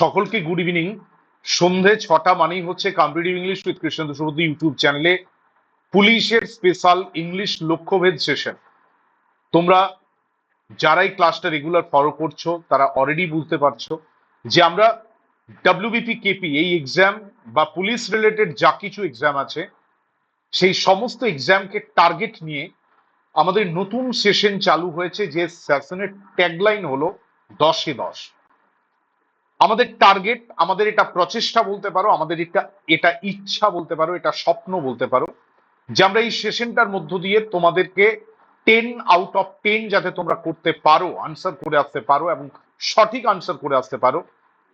সকলকে good evening সন্ধে ছটা মানেই হচ্ছে competitive English with Krishnendu Suruddi YouTube চ্যানেলে পুলিশের স্পেশাল ইংলিশ লক্ষ্যভেদ সেশন তোমরা যারাই ক্লাসটা রেগুলার ফলো করছ, তারা অলরেডি বুঝতে পারছ যে আমরা ডাব্লিউবিপি কেপি এই এক্সাম বা পুলিশ রিলেটেড যা কিছু এক্সাম আছে, সেই সমস্ত এক্সামকে টার্গেট নিয়ে আমাদের নতুন সেশন চালু হয়েছে যে সেশনের ট্যাগলাইন হলো দশে দশ। আমাদের টার্গেট আমাদের এটা প্রচেষ্টা বলতে পারো, আমাদের এটা এটা ইচ্ছা বলতে পারো, এটা স্বপ্ন বলতে পারো, যে আমরা এই সেশনটার মধ্য দিয়ে তোমাদেরকে টেন আউট অফ টেন যাতে তোমরা করতে পারো আনসার করে আসতে পারো এবং সঠিক আনসার করে আসতে পারো,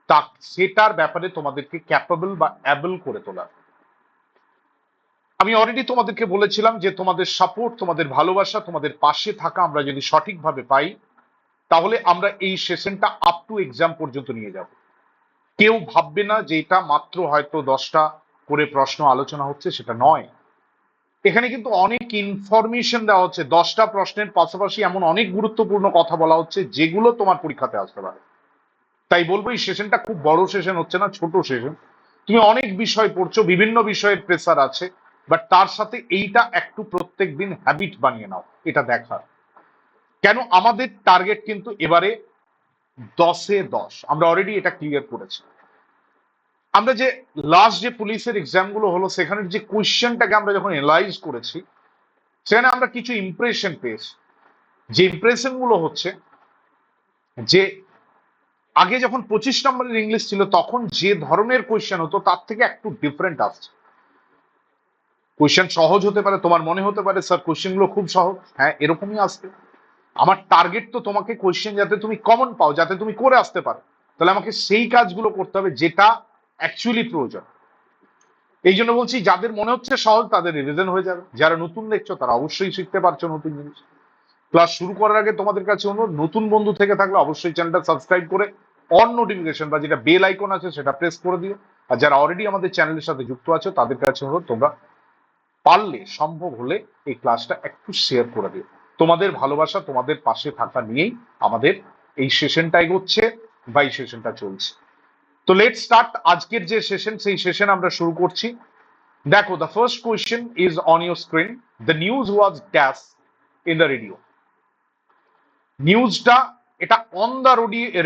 তা সেটার ব্যাপারে তোমাদেরকে ক্যাপাবল বা অ্যাবল করে তোলা আমি অলরেডি তোমাদেরকে বলেছিলাম যে তোমাদের সাপোর্ট তোমাদের ভালোবাসা, তোমাদের পাশে থাকা আমরা যদি সঠিকভাবে পাই, তাহলে আমরা এই সেশনটা আপ টু এক্সাম পর্যন্ত নিয়ে যাব। কেউ ভাববে না যে এটা মাত্র হয়তো দশটা করে প্রশ্ন আলোচনা হচ্ছে, সেটা নয়। এখানে কিন্তু অনেক ইনফরমেশন দেওয়া হচ্ছে। দশটা প্রশ্নের পাশাপাশি এমন অনেক গুরুত্বপূর্ণ কথা বলা হচ্ছে, যেগুলো তোমার পরীক্ষাতে আসতে পারে। তাই বলব, এই সেশনটা খুব বড় সেশন হচ্ছে না, ছোট সেশন তুমি অনেক বিষয় পড়ছো, বিভিন্ন বিষয়ের প্রেসার আছে বাট তার সাথে এইটা একটু প্রত্যেক দিন হ্যাবিট বানিয়ে নাও, এটা দেখার। কেন? আমাদের টার্গেট কিন্তু এবারে দশে দশ। আমরা অলরেডি এটা ক্লিয়ার করেছি। আমরা যে লাস্ট যে পুলিশের এক্সামগুলো হলো সেখানের যে কোয়েশ্চেনটাকে আমরা যখন এনালাইজ করেছি, সেখানে আমরা কিছু ইমপ্রেশন পেয়েছি। যে ইমপ্রেশনগুলো হচ্ছে, যে আগে যখন পঁচিশ নম্বরের ইংলিশ ছিল, তখন যে ধরনের কোয়েশ্চেন হতো, তার থেকে একটু ডিফারেন্ট আসছে। কোয়েশ্চেন সহজ হতে পারে, তোমার মনে হতে পারে স্যার কোয়েশ্চেনগুলো খুব সহজ। হ্যাঁ এরকমই আসবে। আমার টার্গেট তো তোমাকে কোয়েশ্চেন যাতে তুমি কমন পাও, যাতে তুমি করে আসতে পারো। তাহলে আমাকে সেই কাজগুলো করতে হবে যেটা অ্যাকচুয়ালি প্রয়োজন। এই জন্য বলছি, যাদের মনে হচ্ছে সহজ, তাদের রিভিশন হয়ে যাবে। যারা নতুন দেখছ, তারা অবশ্যই শিখতে পারছ নতুন জিনিস। ক্লাস শুরু করার আগে তোমাদের কাছে অনুরোধ, নতুন বন্ধু থেকে থাকলে অবশ্যই চ্যানেলটা সাবস্ক্রাইব করে অন নোটিফিকেশন বা যেটা বেল আইকন আছে, সেটা প্রেস করে দিও। আর যারা অলরেডি আমাদের চ্যানেলের সাথে যুক্ত আছো, তাদের কাছে অনুরোধ, তোমরা পারলে, সম্ভব হলে এই ক্লাসটা একটু শেয়ার করে দিও। তোমাদের ভালোবাসা তোমাদের পাশে থাকা নিয়েই আমাদের এই সেশনটা এগোচ্ছে বা এই সেশনটা চলছে। তো লেট স্টার্ট আজকের যে সেশন, সেই সেশন আমরা শুরু করছি। দেখো the first question is on your screen the news was dash in the radio নিউজটা এটা অন দ্য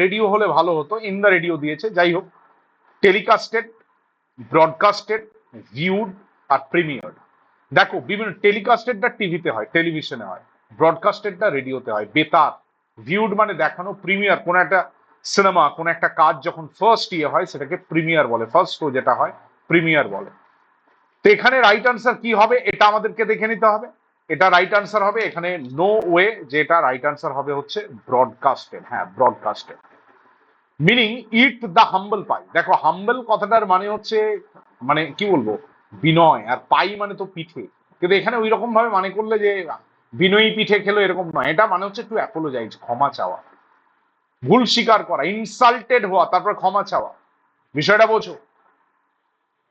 রেডিও হলে ভালো হতো ইন দ্য রেডিও দিয়েছে। যাই হোক টেলিকাস্টেড ব্রডকাস্টেড ভিউড আর প্রিমিয়ার দেখো, বিভিন্ন টেলিকাস্টেডটা টিভিতে হয় টেলিভিশনে হয়। ব্রডকাস্টেডটা রেডিওতে হয়, বেতার ভিউড মানে দেখানো প্রিমিয়ার কোন একটা সিনেমা কোন একটা কাজ যখন ফার্স্ট ইয়ে হয়, সেটাকে প্রিমিয়ার বলে। ফার্স্ট শো যেটা হয় প্রিমিয়ার বলে। তো এখানে রাইট আনসার কি হবে, এটা আমাদেরকে দেখে নিতে হবে। এটা রাইট আনসার হবে, এখানে নো ওয়ে যেটা রাইট আনসার হবে হচ্ছে ব্রডকাস্টেড হ্যাঁ ব্রডকাস্টেড মিনিং ইট দ্য হাম্বল পাই দেখো হাম্বল কথাটার মানে হচ্ছে মানে কি বলব? বিনয়। আর পাই মানে তো পিঠে। কিন্তু এখানে ওই রকম ভাবে মানে করলে যে বিনয়ী পিঠে খেলো এরকম নয়। এটা মানে হচ্ছে একটু অ্যাপোলোজাইজ ক্ষমা চাওয়া। ভুল স্বীকার করা ইনসাল্টেড হওয়া, তারপর ক্ষমা চাওয়া। বিষয়টা বোঝো।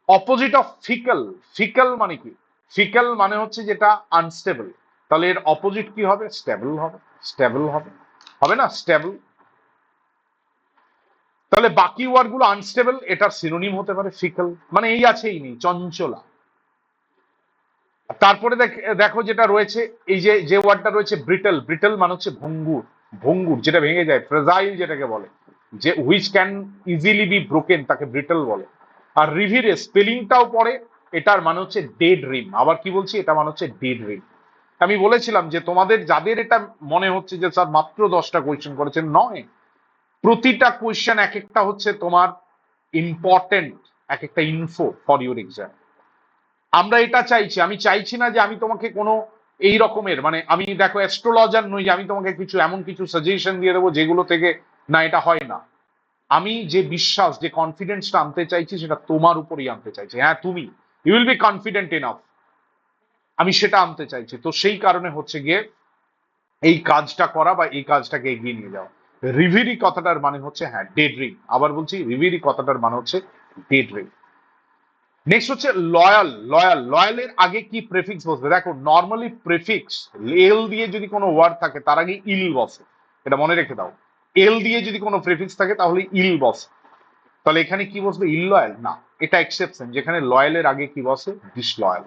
অপোজিট অফ ফিকল ফিকল মানে কি? ফিকল মানে হচ্ছে যেটা আনস্টেবল তাহলে এর অপোজিট কি হবে? স্টেবল হবে। স্টেবল হবে। হবে না? স্টেবল তাহলে বাকি ওয়ার্ডগুলো আনস্টেবল এটার সিনোনিম হতে পারে ফিকল মানে এই আছে, এই নেই, চঞ্চলা। তারপরে দেখো যেটা রয়েছে, এই যে যে ওয়ার্ডটা রয়েছে ব্রিটল ব্রিটল মানে হচ্ছে ভঙ্গুর ভঙ্গুর যেটা ভেঙে যায় ফ্রেজাইল যেটাকে বলে, যে which can easily be broken তাকে ব্রিটল বলে। আর রিভিরে স্পেলিংটাও পড়ে, এটার মানে হচ্ছে ডেড রিম আবার কি বলছি? এটা মানে হচ্ছে ডেড রিম আমি বলেছিলাম যে তোমাদের যাদের এটা মনে হচ্ছে যে স্যার মাত্র দশটা কোয়েশ্চেন করেছেন, নয়। প্রতিটা কোয়েশ্চেন এক একটা হচ্ছে তোমার ইম্পর্টেন্ট এক একটা ইনফো ফর ইউর এক্সাম আমরা এটা চাইছি, আমি চাইছি না যে আমি তোমাকে কোনো এই রকমের মানে আমি দেখো অ্যাস্ট্রোলজার নই যে আমি তোমাকে কিছু এমন কিছু সাজেশন দিয়ে দেবো যেগুলো থেকে না, এটা হয় না। আমি যে বিশ্বাস, যে কনফিডেন্সটা আনতে চাইছি, সেটা তোমার উপরেই আনতে চাইছি। হ্যাঁ তুমি। You will be confident enough আমি সেটা আনতে চাইছি। তো সেই কারণে হচ্ছে গিয়ে এই কাজটা করা বা এই কাজটাকে এগিয়ে নিয়ে যাওয়া। রিভিরি কথাটার মানে হচ্ছে হ্যাঁ ডেড রিং আবার বলছি, রিভিরি কথাটার মানে হচ্ছে ডেড রিং নেক্সট হচ্ছে লয়াল লয়াল লয়ালের আগে কি প্রেফিক্স বসবে? দেখো নর্মালি প্রেফিক্স এল দিয়ে যদি কোনো ওয়ার্ড থাকে, তার আগে ইল বসে। এটা মনে রেখে দাও। এল দিয়ে যদি কোনো প্রেফিক্স থাকে, তাহলে ইল বসে। তাহলে এখানে কি বসবে? ইল ইললয়াল না, এটা এক্সেপশন যেখানে লয়ালের আগে কি বসে? ডিসলয়াল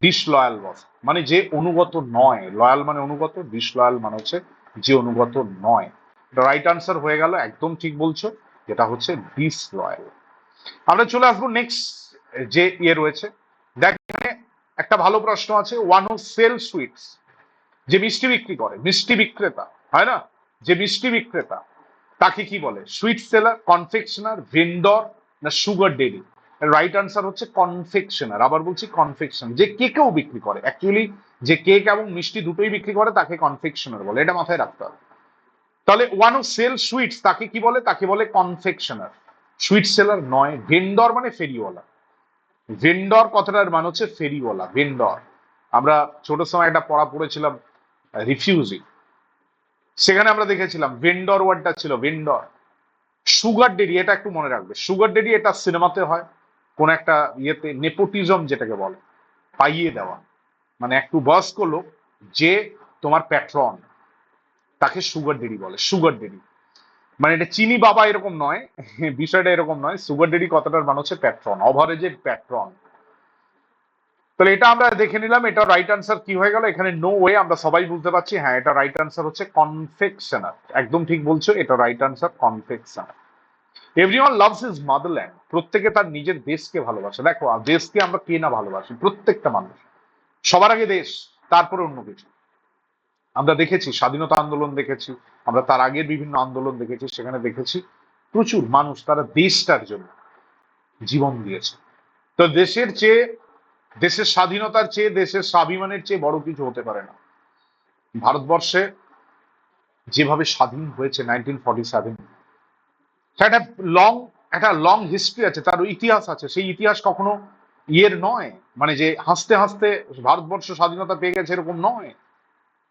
ডিসলয়াল বসে। মানে যে অনুগত নয়। লয়াল মানে অনুগত ডিসলয়াল মানে হচ্ছে যে অনুগত নয়। এটা রাইট আনসার হয়ে গেল, একদম ঠিক বলছো। যেটা হচ্ছে ডিসলয়াল আমরা চলে আসব নেক্সট যে ইয়ে রয়েছে। দেখ একটা ভালো প্রশ্ন আছে ওয়ান হু সেল সুইটস যে মিষ্টি বিক্রি করে, মিষ্টি বিক্রেতা, হয় না? যে মিষ্টি বিক্রেতা, তাকে কি বলে? সুইট সেলার কনফেকশনার ভেন্ডর না সুগার ডেরি রাইট আনসার হচ্ছে কনফেকশনার আবার বলছি কনফেকশন যে কেকেও বিক্রি করে। অ্যাকচুয়ালি যে কেক এবং মিষ্টি দুটোই বিক্রি করে, তাকে কনফেকশনার বলে, এটা মাথায় রাখতে হবে। তাহলে ওয়ান অফ সেল সুইটস তাকে কি বলে? তাকে বলে কনফেকশনার সুইট সেলার নয় ভেন্ডর মানে ফেরিওয়ালা। ভেন্ডর কথাটার মানে হচ্ছে ফেরিওয়ালা ভেন্ডর। আমরা ছোট সময় একটা পড়া পড়েছিলাম রিফিউজি সেখানে আমরা দেখেছিলাম ভেন্ডর ওয়ার্ডটা ছিল ভেন্ডর। সুগার ডেরি এটা একটু মনে রাখবে। সুগার ডেরি এটা সিনেমাতে হয়, কোন একটা ইয়েতে, নেপোটিজম যেটাকে বলে, পাইয়ে দেওয়া। মানে একটু বয়স্ক লোক যে তোমার প্যাট্রন তাকে সুগার ডেরি বলে, সুগার ডেরি মানে এটা চিনি বাবা এরকম নয়, বিষয়টা এরকম নয়, সুগার ডেরি কথাটার মানে হচ্ছে প্যাট্রন অভারেজের প্যাট্রন তাহলে এটা আমরা দেখে নিলাম, এটা রাইট আনসার কি হয়ে গেল? এখানে নো ওয়ে আমরা সবাই বুঝতে পারছি হ্যাঁ এটা রাইট আনসার হচ্ছে কনফেকশনার একদম ঠিক বলছো, এটা right answer confectioner everyone loves is motherland প্রত্যেকে তার নিজের দেশকে ভালোবাসে। দেখো দেশকে আমরা কে না ভালোবাসি? প্রত্যেকটা মানুষ। সবার আগে দেশ, তারপরে অন্য কিছু। আমরা দেখেছি, স্বাধীনতা আন্দোলন দেখেছি, আমরা তার আগের বিভিন্ন আন্দোলন দেখেছি, সেখানে দেখেছি প্রচুর মানুষ তারা দেশটার জন্য জীবন দিয়েছে। তো দেশের চেয়ে, দেশের স্বাধীনতার চেয়ে, দেশের স্বাভিমানের চেয়ে বড় কিছু হতে পারে না। ভারতবর্ষে যেভাবে স্বাধীন হয়েছে নাইনটিন ফর্টি সেভেন একটা লং একটা লং হিস্ট্রি আছে, তার ইতিহাস আছে। সেই ইতিহাস কখনো ইয়ের নয় মানে যে হাসতে হাসতে ভারতবর্ষ স্বাধীনতা পেয়ে গেছে এরকম নয়।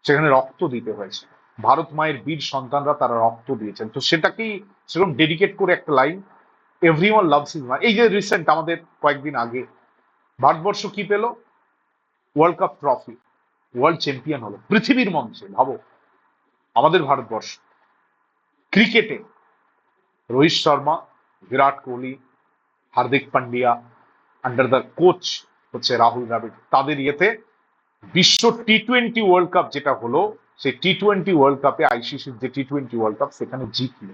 সেখানে রক্ত দিতে হয়েছে। ভারত মায়ের বীর সন্তানরা তারা রক্ত দিয়েছেন। তো সেটাকেই সেরকম ডেডিকেট করে একটা line every one loves is এই যে রিসেন্ট আমাদের কয়েকদিন আগে ভারতবর্ষ কি পেল? World cup trophy world champion হলো। পৃথিবীর মঞ্চে, ভাবো। আমাদের ভারতবর্ষ। ক্রিকেটে Rohit Sharma, Virat Kohli, Hardik Pandya under the coach হচ্ছে রাহুল দ্রাবিড়। তাদের ইয়েতে বিশ্ব টি টোয়েন্টি ওয়ার্ল্ড কাপ যেটা হলো, সেই টি টোয়েন্টি ওয়ার্ল্ড কাপে আইসিসির যে টি টোয়েন্টি ওয়ার্ল্ড কাপ সেখানে জিতল।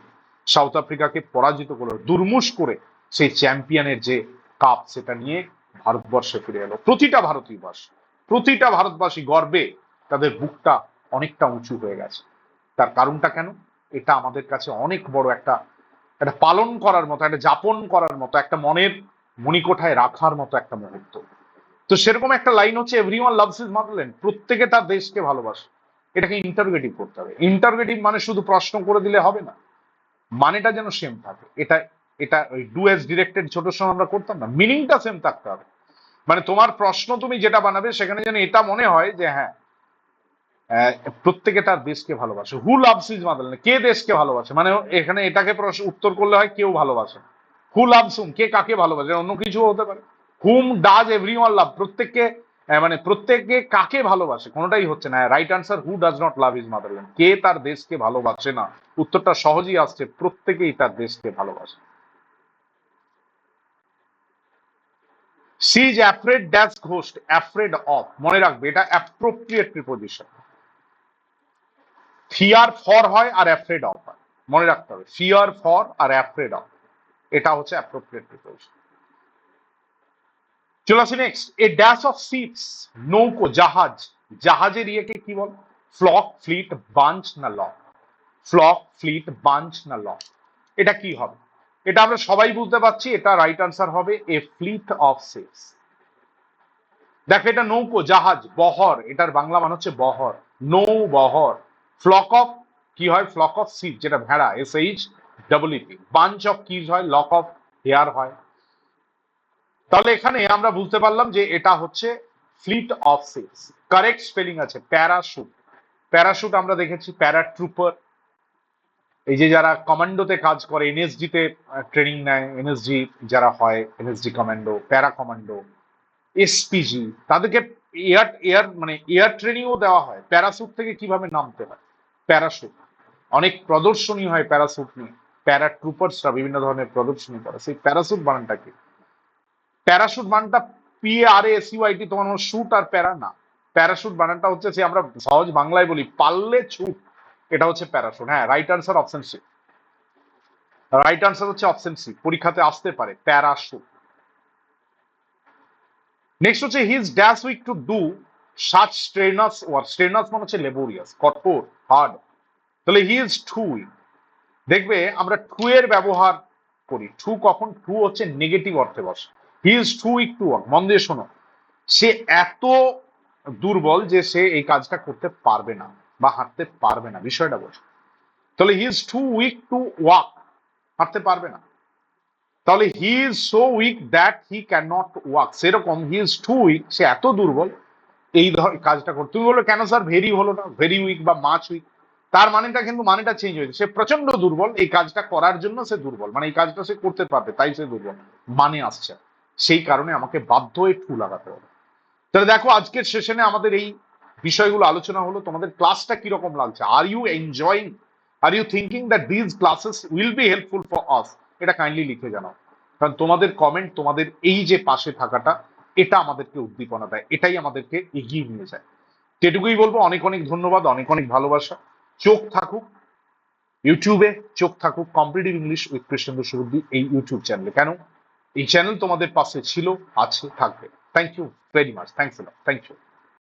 সাউথ আফ্রিকাকে পরাজিত করল, দুর্মুষ করে সেই চ্যাম্পিয়নের যে কাপ সেটা নিয়ে ভারতবর্ষে ফিরে এলো। প্রতিটা ভারতীয়বাসী, প্রতিটা ভারতবাসী গর্বে তাদের বুকটা অনেকটা উঁচু হয়ে গেছে। তার কারণটা কেন? এটা আমাদের কাছে অনেক বড় একটা একটা পালন করার মতো, একটা যাপন করার মতো, একটা মনের মণিকোঠায় রাখার মতো একটা মুহূর্ত। তো সেরকম একটা লাইন হচ্ছে এভরিওয়ান লাভস ইজ মাদারল্যান্ড প্রত্যেকে তার দেশকে ভালোবাসে। এটাকে ইন্টারগেটিভ করতে হবে। ইন্টারগেটিভ মানে শুধু প্রশ্ন করে দিলে হবে না। মানেটা যেন সেম থাকে। এটা এটা ওই ডু এস ডিরেক্টেড ছোট সময় আমরা করতাম না। মিনিংটা সেম থাকতে হবে। মানে তোমার প্রশ্ন তুমি যেটা বানাবে, সেখানে যেন এটা মনে হয় যে হ্যাঁ প্রত্যেকে তার দেশকে ভালোবাসে। হু লাভস ইজ মাদারল্যান্ড কে দেশকে ভালোবাসে? মানে এখানে এটাকে উত্তর করলে হয় কেউ ভালোবাসে হু লাভস হুম কে কাকে ভালোবাসে? অন্য কিছু হতে পারে। Whom does every one love প্রত্যেককে মানে প্রত্যেককে কাকে ভালোবাসে? কোনোটাই হচ্ছে না। Right answer who does not love is motherland কে তার দেশকে ভালোবাসে না? উত্তরটা সহজেই আসছে, প্রত্যেকেই তার দেশকে ভালোবাসে। She is afraid dash ghost afraid of মনে রাখবে, এটা অ্যাপ্রোপ্রিয়েট প্রিপোজিশন ফিয়ার ফর হয় আর অ্যাফ্রেড অফ হয়। মনে রাখতে হবে fear for R afraid of এটা হচ্ছে অ্যাপ্রোপ্রিয়েট প্রিপোজিশন চলে আসি next a dash of ships নৌকো, জাহাজ। জাহাজের ইয়েকে কি বল? ফ্লক, ফ্লিট, বাঞ্চ না লক? ফ্লক, ফ্লিট, বাঞ্চ না লক? এটা কি হবে? এটা আমরা সবাই বুঝতে পারছি, এটা রাইট আনসার হবে এ ফ্লিট অফ শিপস দেখো এটা নৌকো, জাহাজ, বহর, এটার বাংলা মানে হচ্ছে বহর। নৌ বহর ফ্লক অফ কি হয়? ফ্লক অফ সিপ যেটা ভেড়া S H double E P bunch of keys হয় লক অফ হেয়ার হয়। তাহলে এখানে আমরা বুঝতে পারলাম যে এটা হচ্ছে fleet of ships correct spelling আছে প্যারাশুট প্যারাশুট আমরা দেখেছি প্যারাট্রুপার এই যে যারা কমান্ডোতে কাজ করে এনএসডি তে ট্রেনিং নেয় এনএসজি যারা হয় NSD commando para commando SPG তাদেরকে এয়ার এয়ার মানে এয়ার ট্রেনিংও দেওয়া হয়। প্যারাসুট থেকে কীভাবে নামতে হয়? প্যারাশুট অনেক প্রদর্শনী হয় প্যারাসুট নিয়ে। প্যারা প্যারাট্রুপার্সরা বিভিন্ন ধরনের প্রদর্শনী করে। সেই প্যারাসুট বানানটা কি? প্যারাশুট বানানটা পি আর এস ইউআইটি তোমার শুট আর প্যারা? না। প্যারাশুট বানানটা হচ্ছে যে আমরা সহজ বাংলায় বলি পাললে ছুট। এটা হচ্ছে প্যারাশুট। হ্যাঁ right answer option C right answer হচ্ছে অপশন সি পরীক্ষাতে আসতে পারে, প্যারাশুট। নেক্সট হচ্ছে his dash weak to do such strenuous work strenuous মানে হচ্ছে লেবোরিয়াস কঠোর হার্ড তাহলে হি ইজ টু দেখবে, আমরা টু এর ব্যবহার করি। টু কখন? টু হচ্ছে নেগেটিভ অর্থে বসে। He is too weak to work মন দিয়ে শোনো। সে এত দুর্বল যে সে এই কাজটা করতে পারবে না বা হাঁটতে পারবে না। বিষয়টা বোঝো। তাহলে he is too weak to walk হাঁটতে পারবে না। তাহলে he is so weak that he can not walk সেরকম হি ইজ টু উইক সে এত দুর্বল, এই ধর কাজটা করতে। তুমি বলল কেন স্যার ভেরি হলো না। ভেরি উইক বা মাছ উইক তার মানেটা কিন্তু, মানেটা চেঞ্জ হয়েছে। সে প্রচণ্ড দুর্বল, এই কাজটা করার জন্য সে দুর্বল। মানে এই কাজটা সে করতে পারবে, তাই সে দুর্বল। মানে আসছে। সেই কারণে আমাকে বাধ্য হয়ে টু লাগাতে হবে। তাহলে দেখো, আজকের সেশনে আমাদের এই বিষয়গুলো আলোচনা হলো, তোমাদের ক্লাসটা কীরকম লাগছে? Are you enjoying are you thinking that these classes will be helpful for us এটা কাইন্ডলি লিখে জানাও। কারণ তোমাদের কমেন্ট তোমাদের এই যে পাশে থাকাটা, এটা আমাদেরকে উদ্দীপনা দেয়। এটাই আমাদেরকে এগিয়ে নিয়ে যায়। যেটুকুই বলব, অনেক অনেক ধন্যবাদ, অনেক অনেক ভালোবাসা। চোখ থাকুক ইউটিউবে চোখ থাকুক কম্পিটিভ ইংলিশ উইথ কৃষ্ণেন্দ্র সুরুদ্দি এই ইউটিউব চ্যানেলে কেন? এই চ্যানেল তোমাদের পাশে ছিল আছে থাকবে। Thank you very much thanks thank you